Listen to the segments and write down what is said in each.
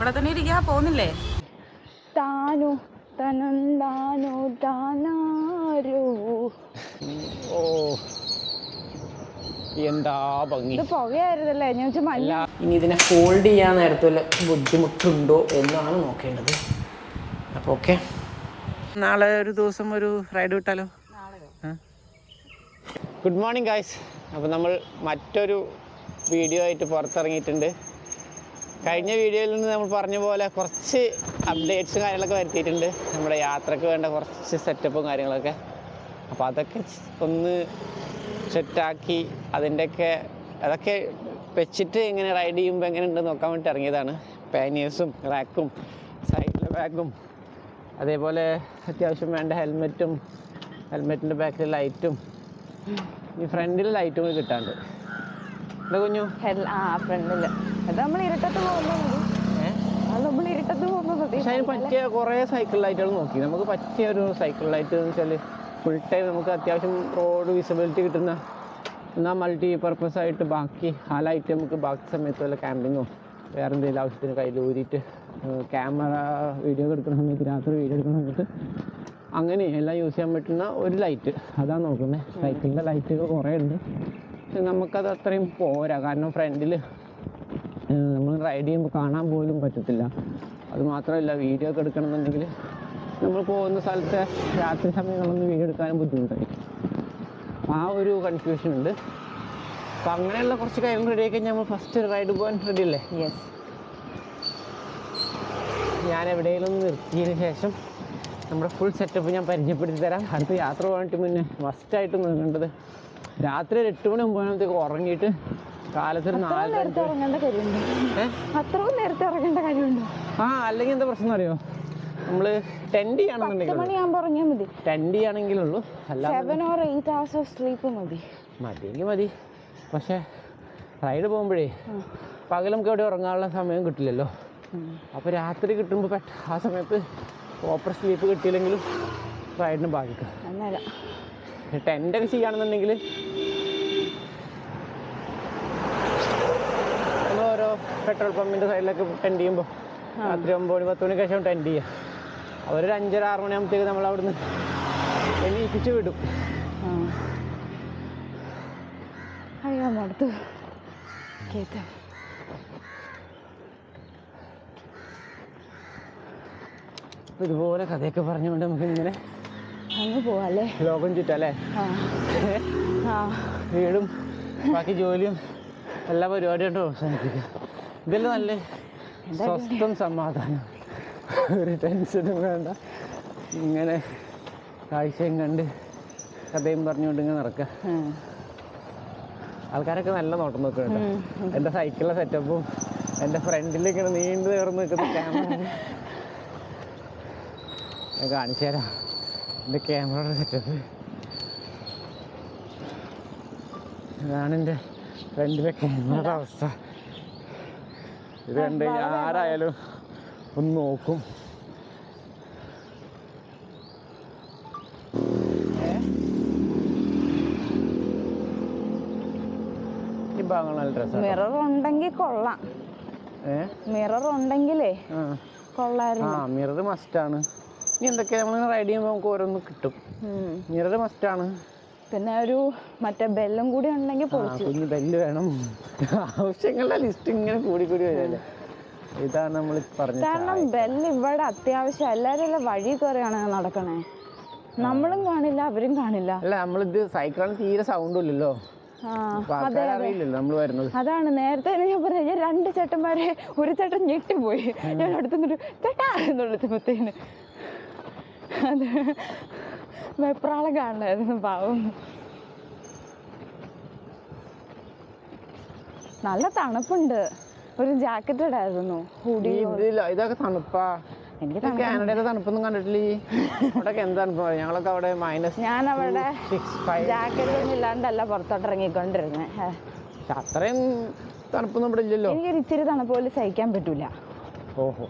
ഇവിടെ തന്നെ ഇരിക്കാ പോകുന്നില്ലേ? താനു തനന്താനോ താനാരു. ഓ എന്താ ഭംഗി. ഇത് പുകയായിരുന്നല്ലേ? ഞാൻ വെച്ചാൽ മല്ല ഇനി ഇതിനെ ഫോൾഡ് ചെയ്യാൻ നേരത്തെ വല്ല ബുദ്ധിമുട്ടുണ്ടോ എന്നാണ് നോക്കേണ്ടത്. അപ്പോൾ ഓക്കെ നാളെ ഒരു ദിവസം ഒരു റൈഡ് വിട്ടാലോ? ഗുഡ് മോർണിംഗ് ഗായ്സ് അപ്പോൾ നമ്മൾ മറ്റൊരു വീഡിയോ ആയിട്ട് പുറത്തിറങ്ങിയിട്ടുണ്ട്. കഴിഞ്ഞ വീഡിയോയിൽ നിന്ന് നമ്മൾ പറഞ്ഞ പോലെ കുറച്ച് അപ്ഡേറ്റ്സും കാര്യങ്ങളൊക്കെ വരുത്തിയിട്ടുണ്ട്. നമ്മുടെ യാത്രയ്ക്ക് വേണ്ട കുറച്ച് സെറ്റപ്പും കാര്യങ്ങളൊക്കെ. അപ്പോൾ അതൊക്കെ ഒന്ന് സെറ്റാക്കി അതിന്റെയൊക്കെ അതൊക്കെ വെച്ചിട്ട് എങ്ങനെ റൈഡ് ചെയ്യുമ്പോൾ എങ്ങനെ ഉണ്ടെന്ന് നോക്കാൻ വേണ്ടി ഇറങ്ങിയതാണ്. പാനിയേഴ്സും റാക്കും സൈഡിലെ ബാഗും അതേപോലെ അത്യാവശ്യം വേണ്ട ഹെൽമെറ്റും ഹെൽമെറ്റിന്റെ ബാക്കിൽ ലൈറ്റും ഈ ഫ്രണ്ടിൽ ലൈറ്റും കൂടി കിട്ടാണ്ട്. എന്താ കുഞ്ഞു? ആ ഫ്രണ്ടിൽ അത് നമ്മൾ ഇരുട്ടത്ത് അത് നമ്മൾ ഇരുട്ടത്ത് പോകുമ്പോ മതി പക്ഷെ അതിന് പറ്റിയ കുറേ സൈക്കിൾ ലൈറ്റുകൾ നോക്കി. നമുക്ക് പറ്റിയ ഒരു സൈക്കിൾ ലൈറ്റ് എന്ന് വെച്ചാൽ ഫുൾ ടൈം നമുക്ക് അത്യാവശ്യം റോഡ് വിസിബിലിറ്റി കിട്ടുന്ന എന്നാൽ മൾട്ടി പർപ്പസ് ആയിട്ട് ബാക്കി ആ ലൈറ്റ് നമുക്ക് ബാക്കി സമയത്ത് വല്ല ക്യാമ്പിങ്ങോ വേറെ എന്തെങ്കിലും ആവശ്യത്തിന് കയ്യിൽ ഊരിയിട്ട് ക്യാമറ വീഡിയോ എടുക്കുന്ന സമയത്ത് രാത്രി വീഡിയോ എടുക്കുന്ന സമയത്ത് അങ്ങനെ എല്ലാം യൂസ് ചെയ്യാൻ പറ്റുന്ന ഒരു ലൈറ്റ് അതാണ് നോക്കുന്നത് സൈക്കിളിന്റെ ലൈറ്റുകൾ കുറേ ഉണ്ട്. പക്ഷെ നമുക്കത് അത്രയും പോരാ. കാരണം ഫ്രണ്ടിൽ നമ്മൾ റൈഡ് ചെയ്യുമ്പോൾ കാണാൻ പോലും പറ്റത്തില്ല. അത് മാത്രമല്ല വീഡിയോ ഒക്കെ എടുക്കണമെന്നുണ്ടെങ്കിൽ നമ്മൾ പോകുന്ന സ്ഥലത്തെ രാത്രി സമയങ്ങളൊന്നും വീഡിയോ എടുക്കാനും ബുദ്ധിമുട്ടായിരിക്കും. ആ ഒരു കൺഫ്യൂഷൻ ഉണ്ട്. അപ്പം അങ്ങനെയുള്ള കുറച്ച് കാര്യങ്ങൾ റെഡി ആക്കി നമ്മൾ ഫസ്റ്റ് റൈഡ് പോകാൻ റെഡി അല്ലേ? യെസ് ഞാൻ എവിടെയെങ്കിലും നിർത്തിയതിന് ശേഷം നമ്മുടെ ഫുൾ സെറ്റപ്പ് ഞാൻ പരിചയപ്പെടുത്തി തരാം. അടുത്ത യാത്ര പോകാനായിട്ട് മുന്നേ മസ്റ്റായിട്ട് നീങ്ങേണ്ടത് രാത്രി ഒരു എട്ട് മണി ഒമ്പതിനകത്തേക്ക് ഉറങ്ങിയിട്ട് കാലത്തൊരു നാല് നേരത്തെ ഇറങ്ങേണ്ട കാര്യമുണ്ടോ? അത്രയും നേരത്തെ ഇറങ്ങേണ്ട കാര്യമുണ്ടോ? ആ അല്ലെങ്കിൽ എന്താ പ്രശ്നം അറിയോ? നമ്മൾ ടെൻഡ് ചെയ്യണമെന്നുണ്ടെങ്കിൽ ഇറങ്ങിയാൽ മതി. ടെൻഡ് ചെയ്യണമെങ്കിലുള്ളൂ. അല്ല seven or eight of sleep മതി. മതിയെങ്കിൽ മതി. പക്ഷേ റൈഡ് പോകുമ്പോഴേ പകൽ നമുക്ക് എവിടെ ഉറങ്ങാനുള്ള സമയം കിട്ടില്ലല്ലോ. അപ്പോൾ രാത്രി കിട്ടുമ്പോൾ പെട്ട ആ സമയത്ത് ഓപ്പർ സ്ലീപ്പ് കിട്ടിയില്ലെങ്കിലും റൈഡിന് ബാധിക്കും ടെന്റൊക്കെ ചെയ്യുകയാണെന്നുണ്ടെങ്കിൽ നമ്മൾ ഓരോ പെട്രോൾ പമ്പിന്റെ സൈഡിലൊക്കെ ടെൻഡ് ചെയ്യുമ്പോൾ രാത്രി ഒമ്പത് മണി പത്ത് മണിക്ക് ശേഷം ടെൻഡ് ചെയ്യുക അവരൊരു അഞ്ചര ആറ് മണിയാകുമ്പോഴത്തേക്ക് നമ്മൾ അവിടുന്ന് എണീപ്പിച്ച് വിടും. അയ്യോ മടുത്തു. കേട്ടോ. ഇതുപോലെ കഥയൊക്കെ പറഞ്ഞുകൊണ്ട് നമുക്ക് ഇങ്ങനെ അങ്ങ് പോവാല്ലേ? ലോകം ചുറ്റല്ലേ? വീടും ബാക്കി ജോലിയും എല്ലാ പരിപാടിയായിട്ടും അവസാനിപ്പിക്കുക ഇതെല്ലാം നല്ല സ്വസ്ഥം സമാധാനം. ഒരു ടെൻഷനും വേണ്ട. ഇങ്ങനെ കാഴ്ചയും കണ്ട് കഥയും പറഞ്ഞുകൊണ്ട് ഇങ്ങനെ നടക്കുക ആൾക്കാരൊക്കെ നല്ല നോട്ടം നോക്കുന്നുണ്ട് എന്റെ എന്റെ സൈക്കിളിലെ സെറ്റപ്പും എന്റെ ഫ്രണ്ടിലേക്ക് നീണ്ടു നേർന്ന് നിൽക്കുന്ന ക്യാമറ കാണിച്ചു തരാം. എന്റെ ക്യാമറയുടെ സെറ്റപ്പ് ഇതാണ് എന്റെ ഫ്രണ്ടിലെ ക്യാമറയുടെ അവസ്ഥ. ഇത് കണ്ട് കഴിഞ്ഞാൽ ആരായാലും ഒന്ന് നോക്കും. ഈ ഭാഗങ്ങൾ നല്ല ഡ്രസ്സാണ് മിറർ ഉണ്ടെങ്കിൽ കൊള്ളാം. മിറർ ഉണ്ടെങ്കിലേ ആ. കൊള്ളായിരുന്നു. ആ മിറർ മസ്റ്റാണ് ഇനി എന്തൊക്കെയാ? നമ്മൾ റൈഡ് ചെയ്യുമ്പോൾ നമുക്ക് ഓരോന്ന് കിട്ടും. മിറർ മസ്റ്റ് മസ്റ്റാണ് പിന്നെ ഒരു മറ്റേ ബെല്ലും കൂടി ഉണ്ടെങ്കിൽ പൊളിച്ചു. കുഞ്ഞ് ബെല്ല് വേണം. ആവശ്യങ്ങളുടെ ലിസ്റ്റ് ഇങ്ങനെ കൂടി കൂടി വരുമല്ലേ ഇതാണ് നമ്മൾ പറഞ്ഞത് കാരണം ബെല്ല് ഇവിടെ അത്യാവശ്യം എല്ലാവരും വഴി കയറിയാണ് നടക്കണേ. നമ്മളും കാണില്ല അവരും കാണില്ല. അല്ല നമ്മളിത് സൈക്കിളിന് തീരെ സൗണ്ടും ഇല്ലല്ലോ. അതാണ് നേരത്തെ ഞാൻ പറഞ്ഞ ഞാൻ രണ്ട് ചേട്ടന്മാരെ ഒരു ചേട്ടൻ ഞെട്ടിപ്പോയി. ഞാൻ അടുത്തുനിന്നൊരു ചേട്ടാ എന്നുള്ളത് വിളിച്ചപ്പോഴത്തേന് അത്. വെപ്രാളം കാണണമായിരുന്നു പാവം. നല്ല തണുപ്പുണ്ട്. ഒരു ജാക്കറ്റ് ഇടായിരുന്നു ഇതൊക്കെ തണുപ്പാ. എനിക്ക് കാനഡയിലെ തണുപ്പൊന്നും കണ്ടിട്ടില്ലേ? അവിടെയൊക്കെ എന്ത് തണുപ്പാ ഞങ്ങളൊക്കെ അവിടെ മൈനസ് ഞാൻ അവിടെ ജാക്കറ്റ് ഒന്നും ഇല്ലാണ്ടല്ല പുറത്തോട്ട് ഇറങ്ങിക്കൊണ്ടിരുന്നത് അത്രയും തണുപ്പൊന്നും ഇവിടെ ഇല്ലല്ലോ. എനിക്കൊരു ഇച്ചിരി തണുപ്പ് പോലും സഹിക്കാൻ പറ്റൂല. ഓഹോ.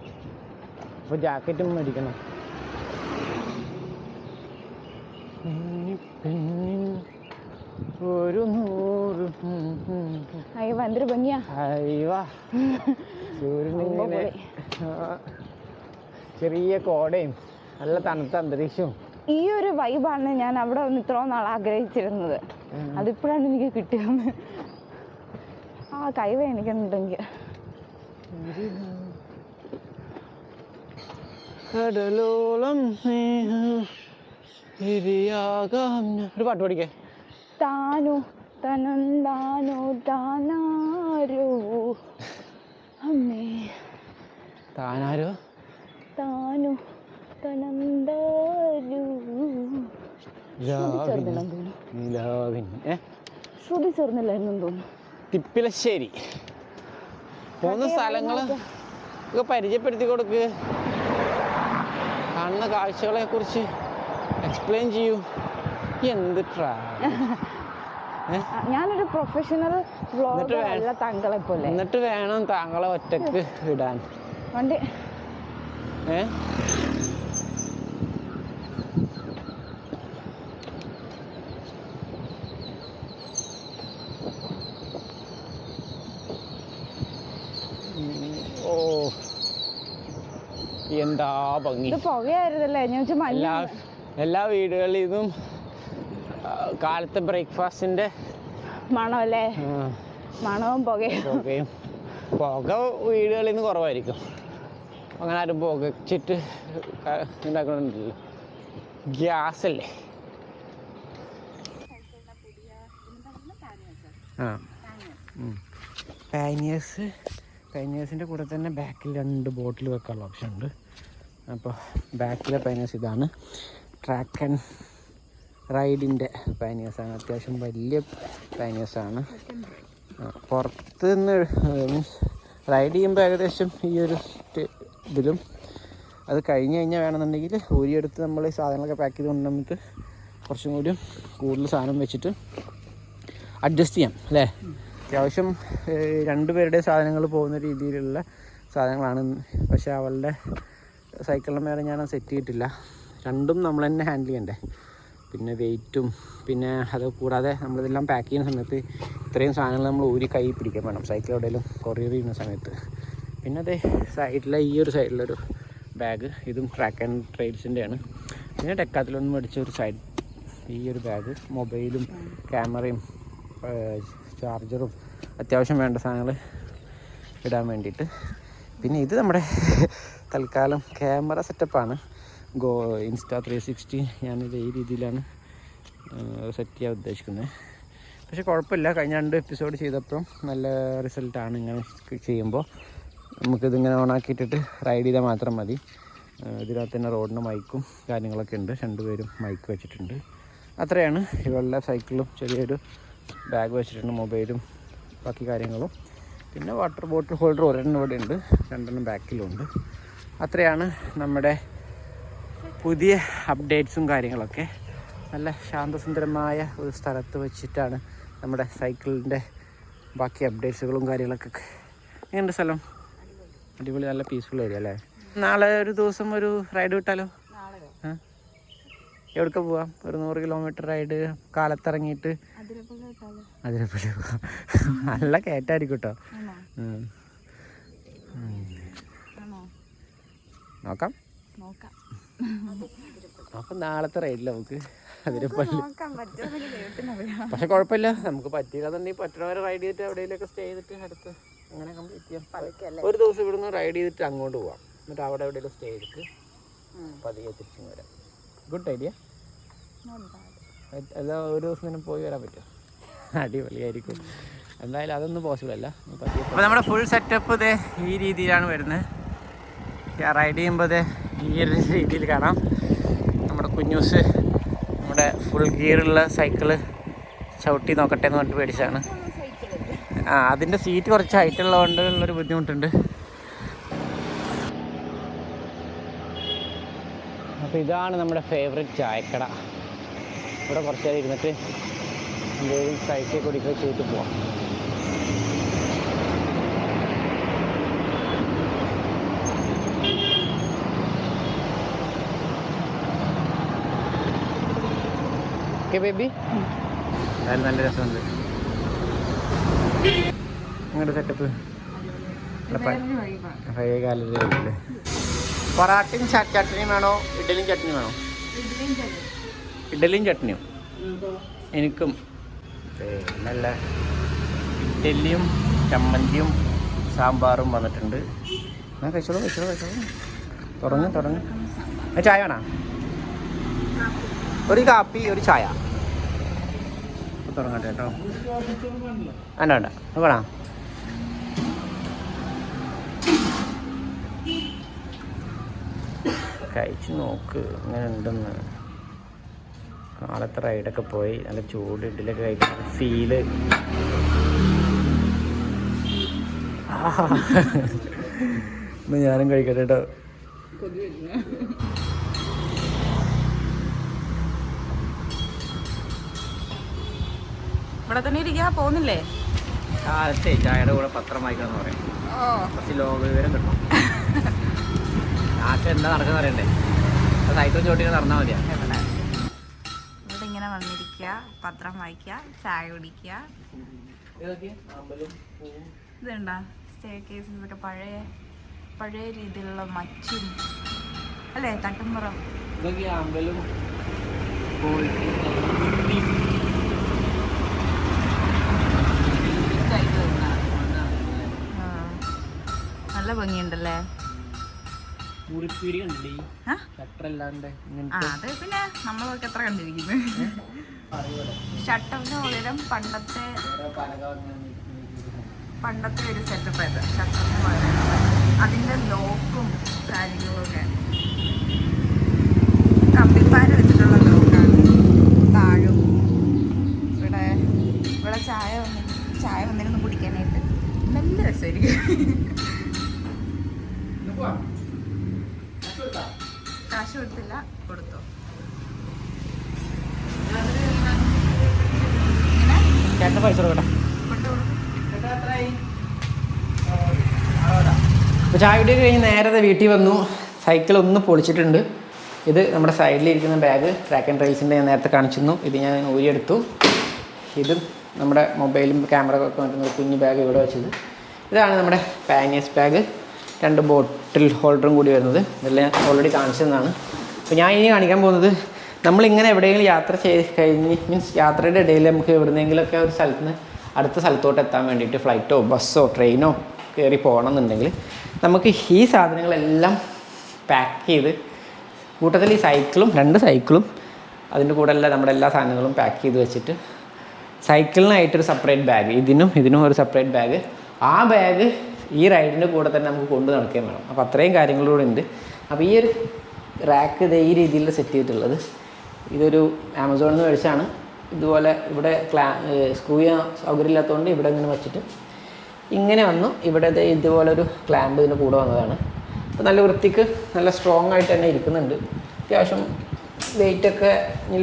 അപ്പൊ ജാക്കറ്റും മേടിക്കണം. ഒരു നൂറ്. അയ്യ എന്തൊരു ഭംഗിയാ. അയ്യോ സൂര്യനിങ്ങനെ ചെറിയ കോടയും നല്ല തണുത്ത അന്തരീക്ഷവും. ഈ ഒരു വൈബാണ് ഞാൻ അവിടെ വന്ന് ഇത്രയും നാൾ ആഗ്രഹിച്ചിരുന്നത്. അതിപ്പോഴാണ് എനിക്ക് കിട്ടിയത്. ആ കൈവ എനിക്കുണ്ടെങ്കിൽ കടലോളം സ്നേഹം. ഒരു പാട്ട് പഠിക്കേ താനു തനന്താനു താനാരോ? അമ്മേ. താനാരോ? താനു തനന്താരു ശ്രുതി ചേർന്നില്ലായിരുന്നു തോന്നുന്നു. തിപ്പിലശ്ശേരി. മൂന്ന് സ്ഥലങ്ങൾ ഒക്കെ പരിചയപ്പെടുത്തി കൊടുക്ക്. കാണുന്ന കാഴ്ചകളെ കുറിച്ച് എക്സ്പ്ലെയിൻ ചെയ്യൂ എന്ത് ഞാനൊരു പ്രൊഫഷണൽ അല്ല താങ്കളെ പോലെ. എന്നിട്ട് വേണം താങ്കളെ ഒറ്റയ്ക്ക് ഇടാൻ വണ്ടി. ഏ? ഓ എന്താ ഭംഗി. പുകയായിരുന്നല്ലേ? ഞാൻ മഞ്ഞ എല്ലാ വീടുകളിൽ നിന്നും കാലത്തെ ബ്രേക്ക്ഫാസ്റ്റിന്റെ മണമല്ലേ? മണവും പുകയും. പുകയും. പുക വീടുകളിൽ നിന്ന് കുറവായിരിക്കും. അങ്ങനെ ആരും പുകച്ചിട്ട് ഉണ്ടാക്കണമെന്നില്ല ഉണ്ടാക്കണമെന്നില്ലല്ലോ ഗ്യാസ് അല്ലേ ആ പാനിയേഴ്സ് പാനിയേഴ്സിന്റെ കൂടെ തന്നെ ബാക്കിൽ രണ്ട് ബോട്ടിൽ വെക്കാനുള്ള ഓപ്ഷൻ ഉണ്ട് അപ്പോൾ ബാക്കിലെ പാനിയേഴ്സ് ഇതാണ്. ട്രാക്ക് ആൻഡ് റൈഡിന്റെ പാനിയേഴ്സാണ് അത്യാവശ്യം വലിയ പാനിയേഴ്സാണ് പുറത്ത് നിന്ന് മീൻസ് റൈഡ് ചെയ്യുമ്പോൾ ഏകദേശം ഈ ഒരു ഇതിലും അത് കഴിഞ്ഞ് കഴിഞ്ഞാൽ വേണമെന്നുണ്ടെങ്കിൽ ഊരിയെടുത്ത് നമ്മൾ ഈ സാധനങ്ങളൊക്കെ പാക്ക് ചെയ്ത് നമുക്ക് കുറച്ചും കൂടി കൂടുതൽ സാധനം വെച്ചിട്ട് അഡ്ജസ്റ്റ് ചെയ്യാം അല്ലേ? അത്യാവശ്യം രണ്ട് പേരുടെ സാധനങ്ങൾ പോകുന്ന രീതിയിലുള്ള സാധനങ്ങളാണ് പക്ഷേ അവളുടെ സൈക്കിളിന് മേലെ ഞാൻ സെറ്റ് ചെയ്തിട്ടില്ല. രണ്ടും നമ്മൾ തന്നെ ഹാൻഡിൽ ചെയ്യണ്ടേ. പിന്നെ വെയിറ്റും പിന്നെ അത് കൂടാതെ നമ്മളിതെല്ലാം പാക്ക് ചെയ്യുന്ന സമയത്ത് ഇത്രയും സാധനങ്ങൾ നമ്മൾ ഊരി കൈ പിടിക്കാൻ വേണം. സൈക്കിൾ എവിടെയെങ്കിലും കൊറിയർ ചെയ്യുന്ന സമയത്ത്. പിന്നെ അതെ സൈഡിലെ ഈ ഒരു സൈഡിലൊരു ബാഗ് ഇതും ട്രാക്ക് ആൻഡ് ട്രെയിൽസിന്റെയാണ് പിന്നെ ടെക്കാത്തിലൊന്നും മേടിച്ച ഒരു സൈഡ് ഈ ഒരു ബാഗ് മൊബൈലും ക്യാമറയും ചാർജറും അത്യാവശ്യം വേണ്ട സാധനങ്ങൾ ഇടാൻ വേണ്ടിയിട്ട്. പിന്നെ ഇത് നമ്മുടെ തൽക്കാലം ക്യാമറ സെറ്റപ്പാണ് ഗോ ഇൻസ്റ്റാ ത്രീ സിക്സ്റ്റി ഞാനിത് ഈ രീതിയിലാണ് സെറ്റ് ചെയ്യാൻ ഉദ്ദേശിക്കുന്നത്. പക്ഷേ കുഴപ്പമില്ല. കഴിഞ്ഞ രണ്ട് എപ്പിസോഡ് ചെയ്തപ്പോൾ നല്ല റിസൾട്ടാണ് ഇങ്ങനെ ചെയ്യുമ്പോൾ. നമുക്കിതിങ്ങനെ ഓണാക്കിയിട്ടിട്ട് റൈഡ് ചെയ്താൽ മാത്രം മതി. ഇതിനകത്ത് തന്നെ റോഡിന് മൈക്കും കാര്യങ്ങളൊക്കെ ഉണ്ട്. രണ്ടുപേരും മൈക്ക് വെച്ചിട്ടുണ്ട്. അത്രയാണ്. ഇവളുടെ സൈക്കിളും ചെറിയൊരു ബാഗ് വെച്ചിട്ടുണ്ട് മൊബൈലും ബാക്കി കാര്യങ്ങളും. പിന്നെ വാട്ടർ ബോട്ടിൽ ഹോൾഡർ ഒരെണ്ണം ഇവിടെ ഉണ്ട് രണ്ടെണ്ണം ബാക്കിലുണ്ട് അത്രയാണ് നമ്മുടെ പുതിയ അപ്ഡേറ്റ്സും കാര്യങ്ങളൊക്കെ. നല്ല ശാന്തസുന്ദരമായ ഒരു സ്ഥലത്ത് വെച്ചിട്ടാണ് നമ്മുടെ സൈക്കിളിന്റെ ബാക്കി അപ്ഡേറ്റ്സുകളും കാര്യങ്ങളൊക്കെ എങ്ങനെയുണ്ട് സ്ഥലം? അടിപൊളി നല്ല പീസ്ഫുൾ ഏരിയ അല്ലേ? നാളെ ഒരു ദിവസം ഒരു റൈഡ് വിട്ടാലോ? എവിടേക്ക് പോവാം? ഒരു നൂറ് കിലോമീറ്റർ റൈഡ് കാലത്തിറങ്ങിയിട്ട്? അതിരപ്പള്ളി പോവാം നല്ല കയറ്റായിരിക്കും കേട്ടോ. നോക്കാം. നോക്കാം. അപ്പം നാളത്തെ റൈഡിൽ നമുക്ക് അതിരപ്പള്ളി പക്ഷെ കുഴപ്പമില്ല. നമുക്ക് പറ്റിയില്ലെന്നുണ്ടെങ്കിൽ പറ്റണവരെ റൈഡ് ചെയ്തിട്ട് എവിടെയെങ്കിലുമൊക്കെ സ്റ്റേ ചെയ്തിട്ട് അടുത്ത് അങ്ങനെ കംപ്ലീറ്റ് ചെയ്യാം ഒരു ദിവസം ഇവിടുന്ന് റൈഡ് ചെയ്തിട്ട് അങ്ങോട്ട് പോവാം. എന്നിട്ട് അവിടെ എവിടെയെങ്കിലും സ്റ്റേ ചെയ്തിട്ട് പതിയെ തിരിച്ചു വരാം. ഗുഡ് ഐഡിയ അല്ല ഒരു ദിവസം തന്നെ പോയി വരാൻ പറ്റും അടിപൊളിയായിരിക്കും. എന്തായാലും അതൊന്നും പോസിബിൾ അല്ല. അപ്പോൾ നമ്മുടെ ഫുൾ സെറ്റപ്പ് ഇതേ ഈ രീതിയിലാണ് വരുന്നത്. റൈഡ് ചെയ്യുമ്പോൾ ഈ ഒരു രീതിയിൽ കാണാം. നമ്മുടെ കുഞ്ഞൂസ് നമ്മുടെ ഫുൾ ഗിയറുള്ള സൈക്കിൾ ചവിട്ടി നോക്കട്ടെ എന്ന് പറഞ്ഞിട്ട് പേടിച്ചാണ് ആ അതിന്റെ സീറ്റ് കുറച്ച് ഹൈറ്റ് ഉള്ളതുകൊണ്ട് ഉള്ളൊരു ബുദ്ധിമുട്ടുണ്ട്. അപ്പോൾ ഇതാണ് നമ്മുടെ ഫേവറേറ്റ് ചായക്കട. ഇവിടെ കുറച്ച് നേരം ഇരുന്നിട്ട് എന്തെങ്കിലും സൈക്കിൾ കുടിക്കുക ചെയ്തിട്ട് പോവാം. ഓക്കെ ബേബി നല്ല രസമുണ്ട്. നിങ്ങളുടെ സെറ്റപ്പ് പഴയ കാലത്തിലെ പൊറാട്ടയും ചട്നിയും വേണോ? ഇഡലിയും ചട്നിയും വേണോ? ഇഡലിയും ചട്നിയും. എനിക്കും. നല്ല ഇഡലിയും ചമ്മന്തിയും സാമ്പാറും വന്നിട്ടുണ്ട്. ഞാൻ കഴിച്ചോളൂ കഴിച്ചോളൂ കഴിച്ചോളൂ. തുടങ്ങ് തുടങ്ങ്. ചായ വേണോ? ഒരു കാപ്പി ഒരു ചായ. തുടങ്ങട്ടെ കേട്ടോ. വേണ്ട വേണ്ട കഴിച്ച് നോക്ക് അങ്ങനെ ഉണ്ടെന്ന്. നാളത്തെ റൈഡൊക്കെ പോയി നല്ല ചൂട് ഇഡ്ഡലിയൊക്കെ കഴിക്കുന്ന ഫീൽ ഇന്ന് ഞാനും കഴിക്കട്ടെ കേട്ടോ. ഇവിടെ തന്നെ ഇരിക്കാ പോകുന്നില്ലേ? കാലത്തെ ചായയുടെ കൂടെ പത്രം വായിക്കണം എന്ന് പറയാം കുറച്ച് ലോക വിവരം കിട്ടും. നാട്ടിൽ എന്താ നടക്കുന്ന അറിയണ്ടേ? സൈക്കിൾ ചോട്ടിങ്ങനെ നടന്നാൽ മതിയാ. ഇവിടെ ഇങ്ങനെ വന്നിരിക്കുക പത്രം വായിക്കുക ചായ കുടിക്കുക. ഇതുണ്ടോ സ്റ്റേ കേസസ് ഒക്കെ പഴയ പഴയ രീതിയിലുള്ള മച്ചും അല്ലേ തട്ടുംപുറം? ഇതൊക്കെ അമ്പലും ആ. നല്ല ഭംഗിയുണ്ടല്ലേ? അത് പിന്നെ നമ്മളൊക്കെ എത്ര കണ്ടിരിക്കുന്നു. ഷട്ടറിന് ഉയരം പണ്ടത്തെ പണ്ടത്തെ ഒരു സെറ്റപ്പ് ആയിരുന്നു. ഷട്ടറിന് പകരം അതിന്റെ ലോക്കും കാര്യങ്ങളും അപ്പോൾ ചായ കുടി കഴിഞ്ഞ് നേരത്തെ വീട്ടിൽ വന്നു. സൈക്കിൾ ഒന്ന് പൊളിച്ചിട്ടുണ്ട്. ഇത് നമ്മുടെ സൈഡിലിരിക്കുന്ന ബാഗ് ട്രാക്ക് ആൻഡ് ട്രേസിന്റെ ഞാൻ നേരത്തെ കാണിച്ചിരുന്നു. ഇത് ഞാൻ ഊരിയെടുത്തു. ഇത് നമ്മുടെ മൊബൈലും ക്യാമറ ഒക്കെ ഒരു കുഞ്ഞു ബാഗ് ഇവിടെ വെച്ചത്. ഇതാണ് നമ്മുടെ പാനിയസ് ബാഗ് രണ്ട് ബോട്ടിൽ ഹോൾഡറും കൂടി വരുന്നത്. ഇതെല്ലാം ഓൾറെഡി കാണിച്ചതെന്നാണ്. അപ്പോൾ ഞാൻ ഇനി കാണിക്കാൻ പോകുന്നത് നമ്മളിങ്ങനെ എവിടെയെങ്കിലും യാത്ര ചെയ്ത് കഴിഞ്ഞ് മീൻസ് യാത്രയുടെ ഇടയിൽ നമുക്ക് എവിടുന്നെങ്കിലുമൊക്കെ ഒരു സ്ഥലത്ത് നിന്ന് അടുത്ത സ്ഥലത്തോട്ട് എത്താൻ വേണ്ടിയിട്ട് ഫ്ലൈറ്റോ ബസ്സോ ട്രെയിനോ കയറി പോകണം എന്നുണ്ടെങ്കിൽ നമുക്ക് ഈ സാധനങ്ങളെല്ലാം പാക്ക് ചെയ്ത് കൂട്ടത്തിൽ ഈ സൈക്കിളും രണ്ട് സൈക്കിളും അതിന്റെ കൂടെ എല്ലാം നമ്മുടെ എല്ലാ സാധനങ്ങളും പാക്ക് ചെയ്ത് വെച്ചിട്ട് സൈക്കിളിനായിട്ടൊരു സെപ്പറേറ്റ് ബാഗ് ഇതിനും ഇതിനും ഒരു സെപ്പറേറ്റ് ബാഗ് ആ ബാഗ് ഈ റൈഡിന്റെ കൂടെ തന്നെ നമുക്ക് കൊണ്ടു നടക്കുകയും വേണം. അപ്പോൾ അത്രയും കാര്യങ്ങളൂടെ ഉണ്ട്. അപ്പോൾ ഈ ഒരു റാക്ക് ഇത് ഈ രീതിയിൽ സെറ്റ് ചെയ്തിട്ടുള്ളത് ഇതൊരു ആമസോണിൽ നിന്ന് മേടിച്ചാണ് ഇതുപോലെ ഇവിടെ ക്ലാ സ്ക്രൂ ചെയ്യാൻ സൗകര്യമില്ലാത്തതുകൊണ്ട് ഇവിടെ ഇങ്ങനെ വെച്ചിട്ട് ഇങ്ങനെ വന്നു. ഇവിടെ ഇതുപോലൊരു ക്ലാമ്പ് ഇതിന് കൂടെ വന്നതാണ്. അപ്പോൾ നല്ല വൃത്തിക്ക് നല്ല സ്ട്രോങ് ആയിട്ട് തന്നെ ഇരിക്കുന്നുണ്ട്. അത്യാവശ്യം വെയിറ്റൊക്കെ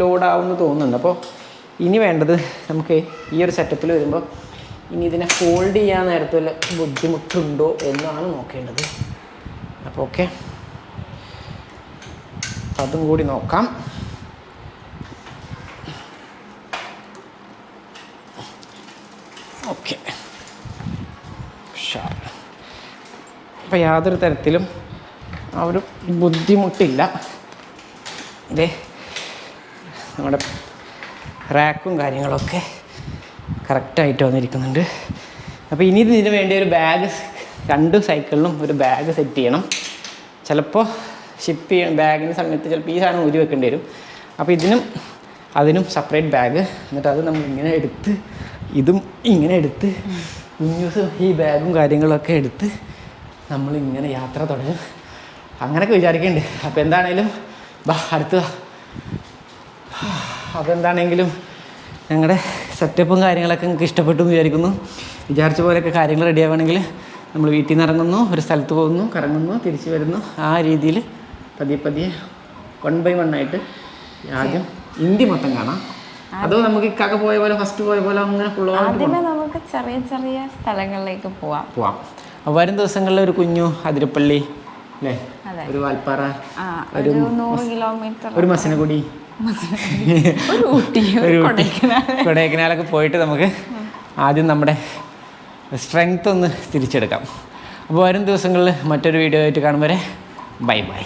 ലോഡാവുമെന്ന് തോന്നുന്നുണ്ട്. അപ്പോൾ ഇനി വേണ്ടത് നമുക്ക് ഈ ഒരു സെറ്റപ്പിൽ വരുമ്പോൾ ഇനി ഇതിനെ ഫോൾഡ് ചെയ്യാൻ നേരത്തെ വല്ല ബുദ്ധിമുട്ടുണ്ടോ എന്നാണ് നോക്കേണ്ടത്. അപ്പോൾ ഓക്കെ അതും കൂടി നോക്കാം. ഓക്കെ അപ്പോൾ യാതൊരു തരത്തിലും ആ ഒരു ബുദ്ധിമുട്ടില്ല. ഇതേ നമ്മുടെ റാക്കും കാര്യങ്ങളൊക്കെ കറക്റ്റായിട്ട് വന്നിരിക്കുന്നുണ്ട്. അപ്പോൾ ഇനി ഇതിന് വേണ്ടി ഒരു ബാഗ് രണ്ട് സൈക്കിളിനും ഒരു ബാഗ് സെറ്റ് ചെയ്യണം. ചിലപ്പോൾ ഷിപ്പ് ചെയ്യണം ബാഗിന്റെ സമയത്ത് ചിലപ്പോൾ ഈ സാധനം ഊരി വെക്കേണ്ടി വരും. അപ്പോൾ ഇതിനും അതിനും സെപ്പറേറ്റ് ബാഗ് എന്നിട്ട് അത് നമ്മൾ ഇങ്ങനെ എടുത്ത് ഇതും ഇങ്ങനെ എടുത്ത് കുഞ്ഞൂസും ഈ ബാഗും കാര്യങ്ങളൊക്കെ എടുത്ത് നമ്മളിങ്ങനെ യാത്ര തുടങ്ങും അങ്ങനെയൊക്കെ വിചാരിക്കുന്നുണ്ട് അപ്പോൾ എന്താണേലും ബാ അടുത്ത അപ്പോൾ എന്താണെങ്കിലും ഞങ്ങളുടെ സെറ്റപ്പും കാര്യങ്ങളൊക്കെ നിങ്ങൾക്ക് ഇഷ്ടപ്പെട്ടു എന്ന് വിചാരിക്കുന്നു. വിചാരിച്ച പോലെയൊക്കെ കാര്യങ്ങൾ റെഡി ആവുകയാണെങ്കിൽ നമ്മൾ വീട്ടിൽ നിന്ന് ഇറങ്ങുന്നു ഒരു സ്ഥലത്ത് പോകുന്നു കറങ്ങുന്നു തിരിച്ചു വരുന്നു. ആ രീതിയിൽ പതിയെ പതിയെ വൺ ബൈ വൺ ആയിട്ട് ആദ്യം ഇന്ത്യ മൊത്തം കാണാം. അതോ നമുക്ക് ഇക്കാക്ക പോയ പോലെ ഫസ്റ്റ് പോയ പോലെ അങ്ങനെ ഫുൾ നമുക്ക് ചെറിയ ചെറിയ സ്ഥലങ്ങളിലേക്ക് പോവാം. പോവാം. വരും ദിവസങ്ങളിൽ ഒരു കുഞ്ഞു അതിരപ്പള്ളി അല്ലേ. ഒരു വാൽപ്പാറ ഒരു നൂറ് കിലോമീറ്റർ ഒരു മസനഗുടി ഒരു കൊടൈക്കനാലൊക്കെ പോയിട്ട് നമുക്ക് ആദ്യം നമ്മുടെ സ്ട്രെങ്ത് ഒന്ന് തിരിച്ചെടുക്കാം. അപ്പോൾ വരും ദിവസങ്ങളിൽ മറ്റൊരു വീഡിയോ ആയിട്ട് കാണും വരെ. Bye bye